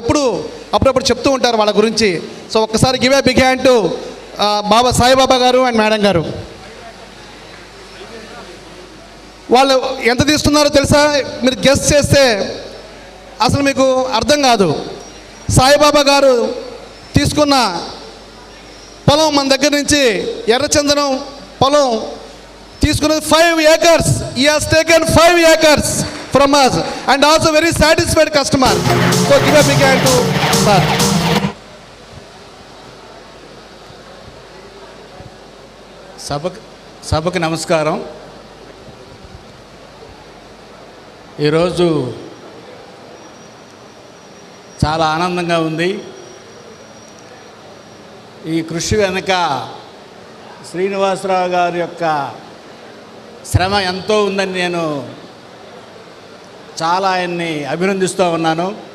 ఎప్పుడు అప్పుడప్పుడు చెప్తూ ఉంటారు వాళ్ళ గురించి. సో ఒక్కసారి give a big hand to Baba Saibaba గారు అండ్ మేడం గారు. వాళ్ళు ఎంత తీస్తున్నారో తెలుసా? మీరు గెస్ట్ చేస్తే అసలు మీకు అర్థం కాదు. సాయిబాబా గారు తీసుకున్న పొలం మన దగ్గర నుంచి ఎర్రచందనం పొలం తీసుకున్నది five acres he has taken five acres from us and also very satisfied customer hand to sir. సభకు సభకు నమస్కారం. ఈరోజు చాలా ఆనందంగా ఉంది. ఈ కృషి వెనుక శ్రీనివాసరావు గారి యొక్క శ్రమ ఎంతో ఉందని నేను చాలా ఆయన్ని అభినందిస్తూ ఉన్నాను.